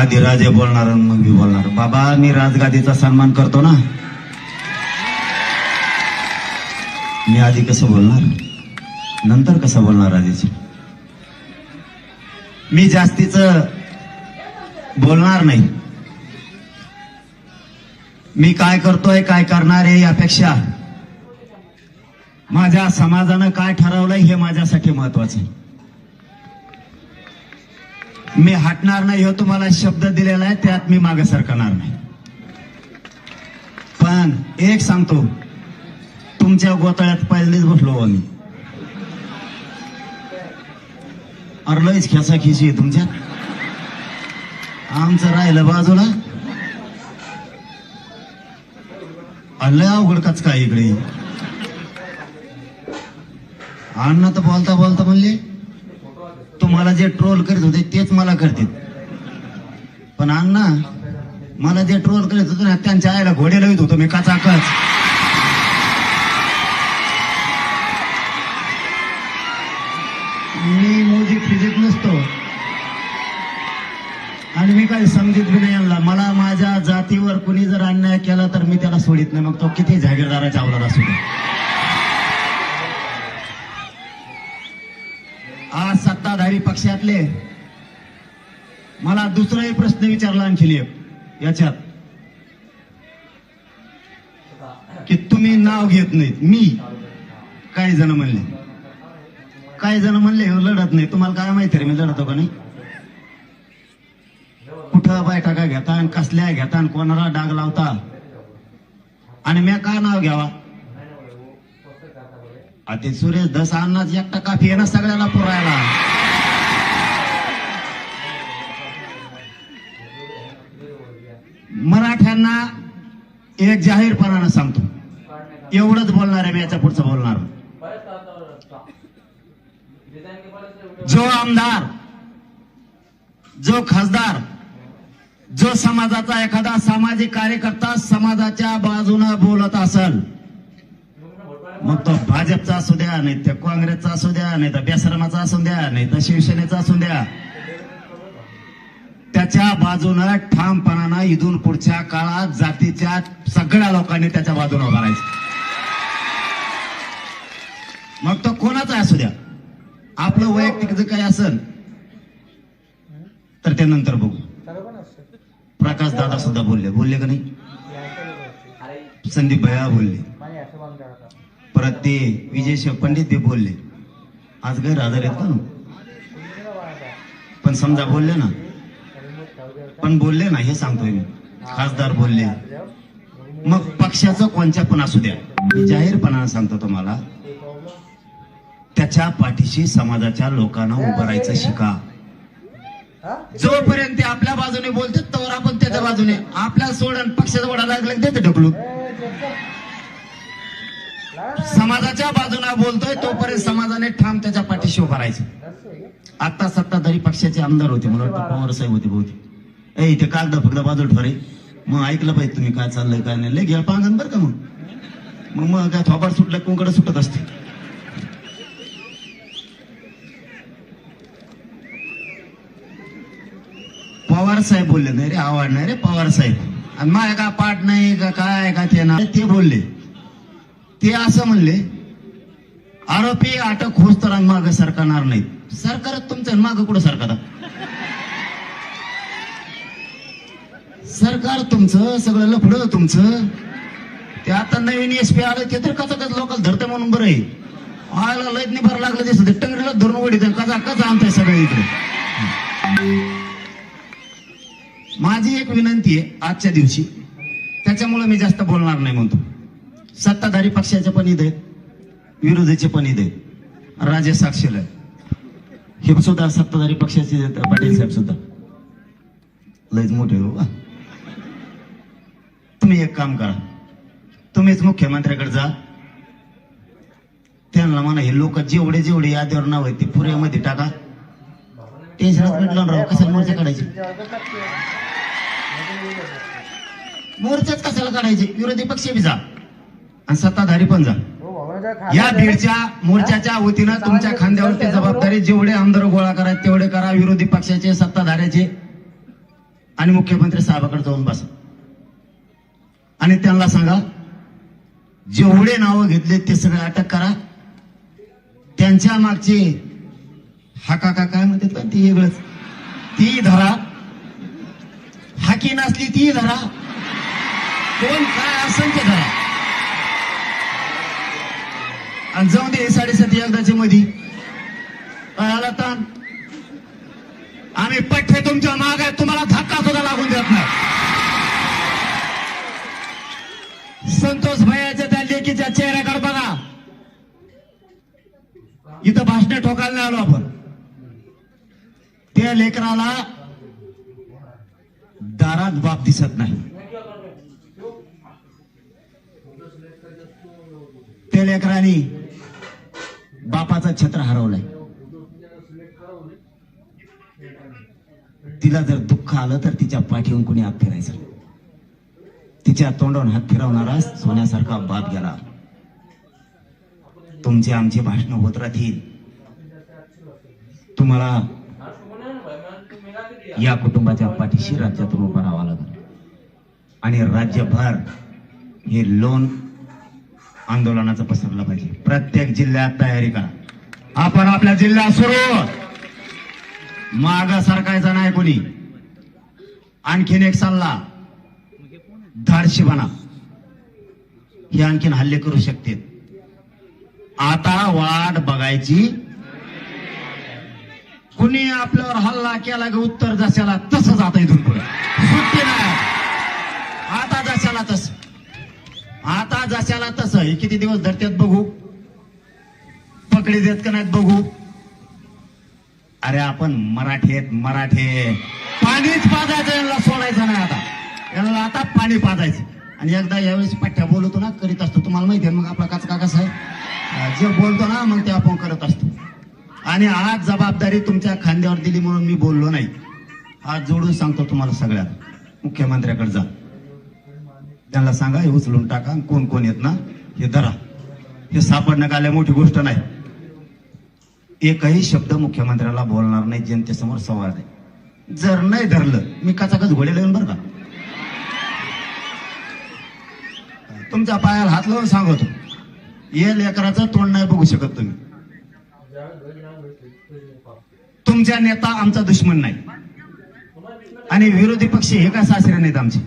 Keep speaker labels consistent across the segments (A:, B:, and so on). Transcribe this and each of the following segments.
A: आधी राजे बोलणार आणि मग मी बोलणार. बाबा मी राजगादीचा सन्मान करतो ना. मी आधी कसं बोलणार? नंतर कसं बोलणार आधीच मी जास्तीच बोलणार नाही. मी काय करतोय काय करणार आहे यापेक्षा? माझ्या समाजानं काय ठरवलंय हे माझ्यासाठी महत्वाचं आहे. मी हटणार नाही हो तुम्हाला शब्द दिलेला आहे त्यात मी मागे सरकणार नाही. पण एक सांगतो तुमच्या गोताळ्यात पहिलेच बसलो आम्ही मी. अरे लयच खेसा खिशी आहे तुमच्यात. आमचं राहिलं बाजूला. लय अवघड कच काय इकडे. अण्णा तर बोलता बोलता म्हणले मला जे ट्रोल करीत होते तेच मला करतील. पण अण्णा मला जे ट्रोल करीत होते ना त्यांच्या आईला घोडे लावित होतो मी काचाकच. मी मोजी फिजित नसतो. आणि मी काही समजित बी नाही आणला मला माझ्या जातीवर कुणी जर अन्याय केला तर मी त्याला सोडित नाही. मग तो किती जागीरदाराच्या अवलाद असू दे. आज सत्ताधारी पक्षातले मला दुसराही प्रश्न विचारला आणखी याच्यात. की तुम्ही नाव घेत नाहीत मी. काही जण म्हणले. काही जण म्हणले "हो, लढत नाही. तुम्हाला काय माहिती रे मी लढतो का नाही? कुठं बायका का घेता आणि कसल्या घेता आणि कोणाला डाग लावता? आणि मी का नाव घ्यावा? आता सुरेश दस अन्नाच एकटा काफी आहे ना सगळ्याला पुरायला. मराठ्यांना एक जाहीरपणानं सांगतो. एवढंच बोलणार आहे मी याच्या पुढचं बोलणार. जो आमदार जो खासदार जो समाजाचा एखादा सामाजिक कार्यकर्ता समाजाच्या बाजूने बोलत असल मग तो भाजपचा असू द्या नाही तर काँग्रेसचा असू द्या नाही तर बेसरमाचा असू द्या नाही तर शिवसेनेचा असू द्या त्याच्या बाजूनं ठामपणानं इथून पुढच्या काळात जातीच्या सगळ्या लोकांनी त्याच्या बाजूनं उभा राहायचं. मग तो कोणाचा असू द्या. आपलं वैयक्तिक जर काही असेल तर ते नंतर बघू. प्रकाश दादा सुद्धा बोलले. बोलले का नाही? संदीप भैया बोलले. परत ते विजय पंडित ते बोलले. आज गैर गैरहजर आहेत का ना? पण समजा बोलले ना पण बोलले ना हे सांगतोय मी. खासदार बोलले. मग पक्षाचं कोणच्या पण असू द्या. मी जाहीरपणानं सांगतो तुम्हाला त्याच्या पाठीशी समाजाच्या लोकांना उभं राहायचं शिका. जोपर्यंत ते आपल्या बाजूने बोलते तोवर आपण त्याच्या बाजूने. आपल्या सोडून पक्षाचा वडा लागला ते ढकलू समाजाच्या बाजूने बोलतोय तोपर्यंत समाजाने ठाम त्याच्या पाठीशी उभं राहायचं. आता सत्ताधारी पक्षाचे आमदार होते मला वाटतं पवार साहेब होते बहुतेक. ए इथे काल फक्त बाजूला ठरे मग ऐकलं पाहिजे तुम्ही काय चाललंय काय नाही. लय घ्या पांगण बरं का मग? मग मग काय थोबाड सुटलं कोणकडे सुटत असते पवार साहेब बोलले नाही रे आवड नाही रे पवार साहेब. आणि माझ्या का पाठ नाही का काय का ते ना? ते बोलले. ते असं म्हणले आरोपी अटक होस तर माग सरकारणार नाही सरकार तुमचं माग कुठं सरकार सरकार तुमचं सगळं लफडं तुमचं. ते आता नवीन एस पी आलं ते तर कचा कच लोकल धरते म्हणून बरं आहे. आयला लयत नाही भर लागलं दिसत टंगडीला धरून ओढीत कचा कचा आणताय सगळे इकडे माझी एक विनंती आहे आजच्या दिवशी. त्याच्यामुळे मी जास्त बोलणार नाही म्हणतो. सत्ताधारी पक्षाचे पण ईद आहेत. विरोधीचे पण ईद आहेत. राजे साक्षीला हे सुद्धा सत्ताधारी पक्षाचे पाटील साहेब सुद्धा. लयच मोठे हो. का तुम्ही एक काम करा. तुम्हीच मुख्यमंत्र्याकडे जा. त्यांना म्हणा हे लोक जेवढे जेवढे यादीवर नाव आहेत ते पुऱ्यामध्ये टाका. टेन्शनच मिटलं राव कशाला मोर्चा काढायचे? मोर्चाच कशाला काढायचे? विरोधी पक्ष बी जा. आणि सत्ताधारी पण जा. या बीडच्या मोर्चाच्या वतीनं तुमच्या खांद्यावरती जबाबदारी जेवढे आमदार गोळा करायचे तेवढे करा विरोधी पक्षाचे सत्ताधाऱ्याचे. आणि मुख्यमंत्री साहेबाकडे जाऊन बसा. आणि त्यांना सांगा जेवढे नावं घेतले ते सगळे अटक करा. त्यांच्या मागचे हाका का काय म्हणतात का ती वेगळंच. ती धरा. हाकी नसली ती धरा. कोण काय असेल ते धरा. आणि जाऊन दे साडेसाती एकदाच्या मधी. काय आला ताण. आम्ही पठ्ठे तुमच्या माग आहे तुम्हाला धक्का सुद्धा लागून देत नाही. संतोष भैयाच्या त्या लेकीच्या चेहऱ्याकडे बघा. इथं भाषण ठोकायला नाही आलो आपण. त्या लेकराला दारात बाप दिसत नाही. त्या लेकराने बापाचं छत्र हरवलंय. तिला जर दुःख आलं तर तिच्या पाठीवर कोणी आत फिरायचं तिच्या तोंडावून हात फिरवणारा सोन्यासारखा बाप गेला. तुमचे आमचे भाषण होत राहतील. तुम्हाला या कुटुंबाच्या पाठीशी राज्यातून उभं राहावं लागेल. आणि राज्यभर हे लोन आंदोलनाचं पसरलं पाहिजे. प्रत्येक जिल्ह्यात तयारी करा. आपण आपल्या जिल्ह्यात सुरू माग सरकायचा नाही कोणी. आणखीन एक सल्ला. धाडशी बना हे आणखीन हल्ले करू शकते. आता वाट बघायची. कुणी आपल्यावर हल्ला केला की उत्तर जशाला तसं जाता इथून पुढे सुट्टी नाही. आता जशाला तस. आता जशाला तस. हे किती दिवस धरतात बघू? पकडी देत का नाहीत बघू? अरे आपण मराठी आहेत मराठे. पाणीच पाजायचं यांना सोडायचं नाही आता. याला आता पाणी पाजायचं. आणि एकदा यावेळेस पठ्ठ्या बोलतो ना करीत असतो. तुम्हाला माहिती आहे मग आपला काचका कसा आहे? जे बोलतो ना मग ते आपण करत असतो. आणि आज जबाबदारी तुमच्या खांद्यावर दिली म्हणून मी बोललो नाही. आज जोडून सांगतो तुम्हाला सगळ्यात. मुख्यमंत्र्याकडे जा. त्यांना सांगा हे उचलून टाका. कोण कोण येत ना हे धरा. हे सापडणं आल्या मोठी गोष्ट नाही. एकही शब्द मुख्यमंत्र्याला बोलणार नाही जनतेसमोर संवाद आहे. जर नाही धरलं मी काचाकच घोडे लावून बरं का? तुमच्या पायाला हात लावून सांगतो. या लेकराचं तोंड नाही बघू शकत तुम्ही. तुमचा नेता आमचा दुश्मन नाही. आणि विरोधी पक्ष हे काय सासरे नाहीत आमचे?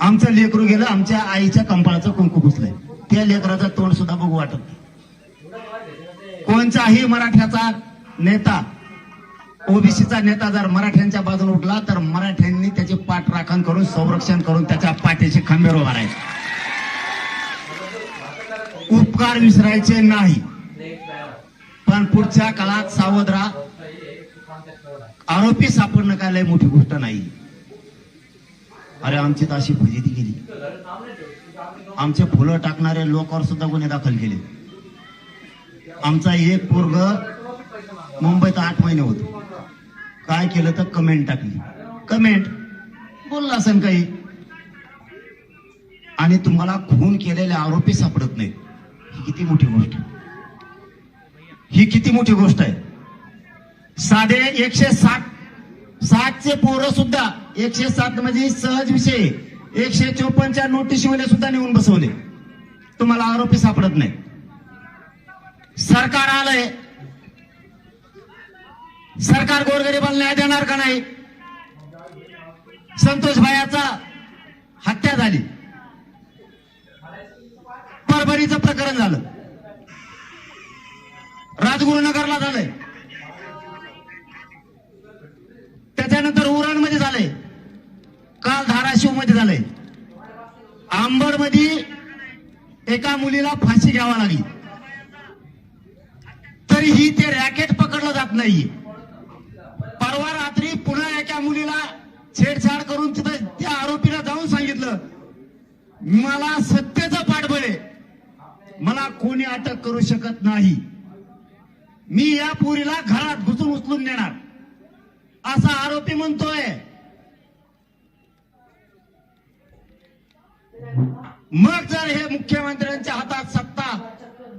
A: आमचं लेकरू गेलं आमच्या आईच्या कंपाळाचं कुंकू पुसलंय. त्या लेकराचं तोंड सुद्धा बघू वाटत कोणचाही कोणताही मराठ्याचा नेता ओबीसीचा नेता जर मराठ्यांच्या बाजून उठला तर मराठ्यांनी त्याची पाठ राखण करून संरक्षण करून त्याच्या पाठीशी खंबीर उभारायचे उपकार विसरायचे नाही. पण पुढच्या काळात सावध राहा. आरोपी सापडणं काय लय मोठी गोष्ट नाही. अरे आमची तर अशी फजिती गेली आमचे फुलं टाकणारे लोकांवर सुद्धा गुन्हे दाखल केले. आमचा एक पोरग मुंबईत आठ महिने होतो. काय केलं तर कमेंट टाकली. कमेंट बोलला असेल काही. आणि तुम्हाला खून केलेले आरोपी सापडत नाहीत. ही किती मोठी गोष्ट. आहे. ही किती मोठी गोष्ट आहे. साधे एकशे साठ साठचे पोरं सुद्धा एकशे सात म्हणजे सहज विषय. एकशे चोपन्नच्या नोटीसमध्ये सुद्धा नेऊन बसवले. तुम्हाला आरोपी सापडत नाही सरकार आलंय. सरकार गोरगरीबाला न्याय देणार का नाही? संतोष भायाचा हत्या झाली. परभणीचं प्रकरण झालं. राजगुरुनगरला झालंय. त्याच्यानंतर उरणमध्ये झालंय. काल धाराशिवमध्ये झालंय. आंबडमध्ये एका मुलीला फाशी घ्यावा लागली. तरीही ते रॅकेट पकडलं जात नाही एका मुलीला छेडछाड करून तिथं त्या आरोपीला जाऊन सांगितलं. मला सत्तेचं पाठबळ आहे. मला कोणी अटक करू शकत नाही. मी या पोरीला घरात घुसून उचलून नेणार. असा आरोपी म्हणतोय. मग जर हे मुख्यमंत्र्यांच्या हातात सत्ता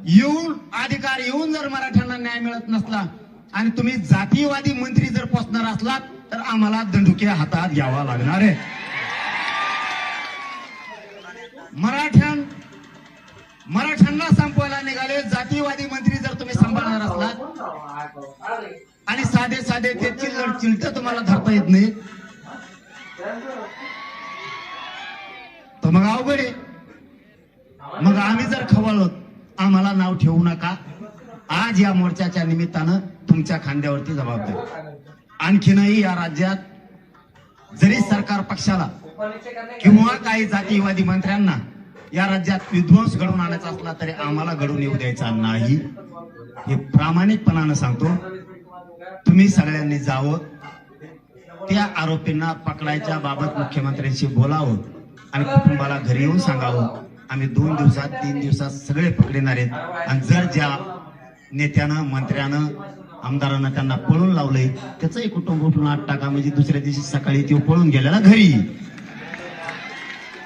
A: येऊन अधिकार येऊन जर मराठ्यांना न्याय मिळत नसला आणि तुम्ही जातीयवादी मंत्री जर पोचणार असलात तर आम्हाला दंडुके हातात घ्यावा लागणार आहे. मराठ्यां मराठ्यांना संपवायला निघाले. जातीयवादी मंत्री जर तुम्ही सांभाळणार असलात आणि साधे साधे ते चिल्लर चिलट तुम्हाला धरता येत नाही तर मग अवघड आहे. मग आम्ही जर खवळलो आम्हाला नाव ठेवू नका. आज या मोर्चाच्या निमित्तानं तुमच्या खांद्यावरती जबाबदारी आणखीनही या राज्यात जरी सरकार पक्षाला किंवा काही जातीयवादी मंत्र्यांना या राज्यात विध्वंस घडवून आणायचा असला तरी आम्हाला घडून येऊ द्यायचा नाही. हे प्रामाणिकपणानं सांगतो. तुम्ही सगळ्यांनी जावं. त्या आरोपींना पकडायच्या बाबत मुख्यमंत्र्यांशी बोलावं आणि कुटुंबाला घरी येऊन सांगावं. आम्ही दोन दिवसात तीन दिवसात सगळे पकडणार आहेत. आणि जर ज्या नेत्यानं मंत्र्यानं आमदारांना त्यांना पळून लावलंय. त्याचंही कुटुंब उठून आठ टाका. म्हणजे दुसऱ्या दिवशी सकाळी तो पळून गेलेला घरी.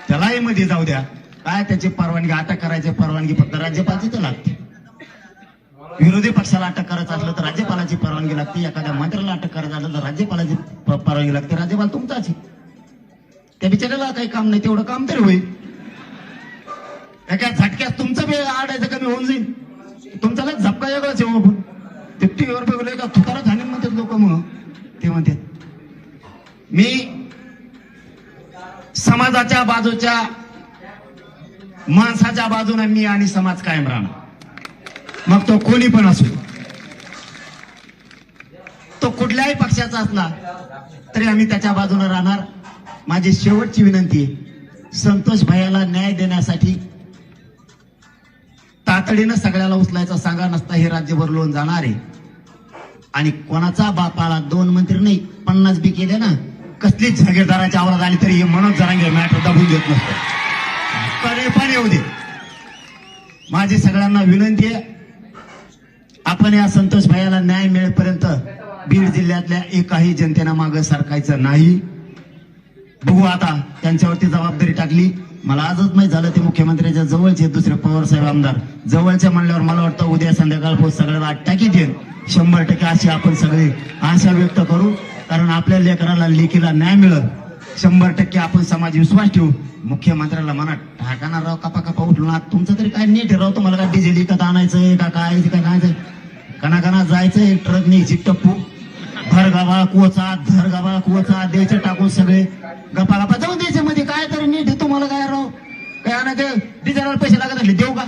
A: त्यालाही मध्ये जाऊ द्या. काय त्याची परवानगी? अटक करायची परवानगी फक्त राज्यपालची तर लागते. विरोधी पक्षाला अटक करायचं असलं तर राज्यपालाची परवानगी लागते. एखाद्या मंत्र्याला अटक करायचं असलं तर राज्यपालाची परवानगी लागते. राज्यपाल तुमचाच आहे. त्या बिचाऱ्याला काही काम नाही. तेवढं काम तरी होईल. एका झटक्यात तुमचं आडायचं कमी होऊन जाईल. तुमचा झपका वेगळाच आहे हो आपण. ते वर बघले का? तुकारा झाले म्हणतात लोक मग. ते म्हणतात मी समाजाच्या बाजूच्या माणसाच्या बाजूने मी आणि समाज कायम राहणार. मग तो कोणी पण असो. तो कुठल्याही पक्षाचा असला तरी आम्ही त्याच्या बाजूने राहणार. माझी शेवटची विनंती आहे संतोष भैयाला न्याय देण्यासाठी तातडीनं सगळ्याला उचलायचा सांगा नसता हे राज्यभर लोन जाणार. आहे आणि कोणाचा बापाला दोन मंत्री नाही पन्नास बी केले ना कसलीच जागीरदाराची आवरात आली तरी हे मनोज जरांगे मॅटर दाबून घेत नसतं. कडे पण येऊ दे. माझी सगळ्यांना विनंती आहे आपण या संतोष भाईला न्याय मिळेपर्यंत बीड जिल्ह्यातल्या एकाही जनतेनं मागं सरकायचं नाही. बघू आता त्यांच्यावरती जबाबदारी टाकली मला आजच माहीत झालं ते मुख्यमंत्र्याच्या जवळचे दुसरे पवार साहेब आमदार. जवळच्या म्हणल्यावर मला वाटतं उद्या संध्याकाळ पोहोच सगळ्याला टाकीत येईल शंभर टक्के अशी आपण सगळे आशा व्यक्त करू. कारण आपल्या लेकराला लेखीला न्याय मिळत शंभर टक्के आपण समाज विश्वास ठेवू. मुख्यमंत्र्याला म्हणा ठाकाना राव कपा कपा उठलो ना तुमचं तरी काय नीट राव? तुम्हाला काय डिझेल विकत आणायचंय का काय काय काय कणाकणा जायचंय ट्रक न्यायची टप्पू भर गावा कोचा धर गावा कोचा द्यायचे टाकून सगळे गप्पा गप्पा जाऊन द्यायचे मध्ये काय तरी नीट तुम्हाला काय राव? काय आणा ते डिझेलवर पैसे लागत असले देऊ का?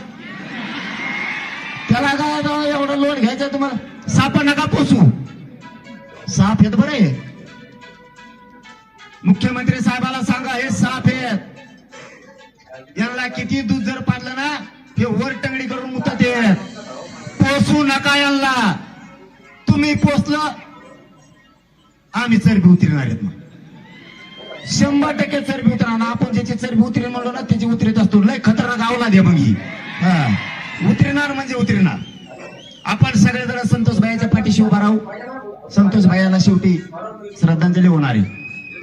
A: त्याला काय राव एवढं लोन घ्यायचं तुम्हाला? साप नका पोसू. साप येत बरं आहे मुख्यमंत्री साहेबाला सांगा हे साप आहेत. यांना किती दूध जर पाडलं ना हे वर टंगडी करून मुतात येत पोसू नका यांना. तुम्ही पोचलं आम्ही चरबी उतरणार आहेत मग. शंभर टक्के चरबी उतरणार आपण ज्याची चरबी उतरेल म्हणलो ना त्याची उतरत असतो. लय खतरनाक आवला दे मग ही. हा. उतरणार म्हणजे उतरणार. आपण सगळेजण संतोष भाईच्या पाठीशी उभा राहू. संतोष भाईला शेवटी श्रद्धांजली होणार आहे.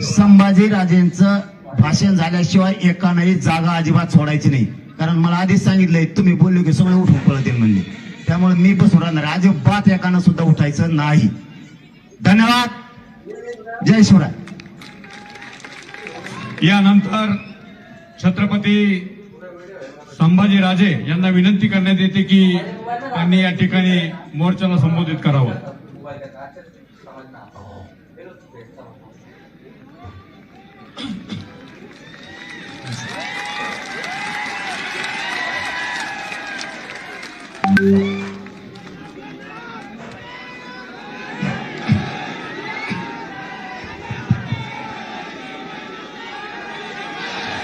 A: संभाजी राजेंचं भाषण झाल्याशिवाय एकानंही जागा अजिबात सोडायची नाही. कारण मला आधीच सांगितलंय तुम्ही बोलले की सगळे उठून पळतील म्हणले. त्यामुळे मी बसून राहणार. अजिबात एकानं सुद्धा उठायचं नाही. धन्यवाद. जय शिवराय.
B: यानंतर छत्रपती संभाजी राजे यांना विनंती करण्यात येते की त्यांनी या ठिकाणी मोर्चाला संबोधित करावं.
C: Thank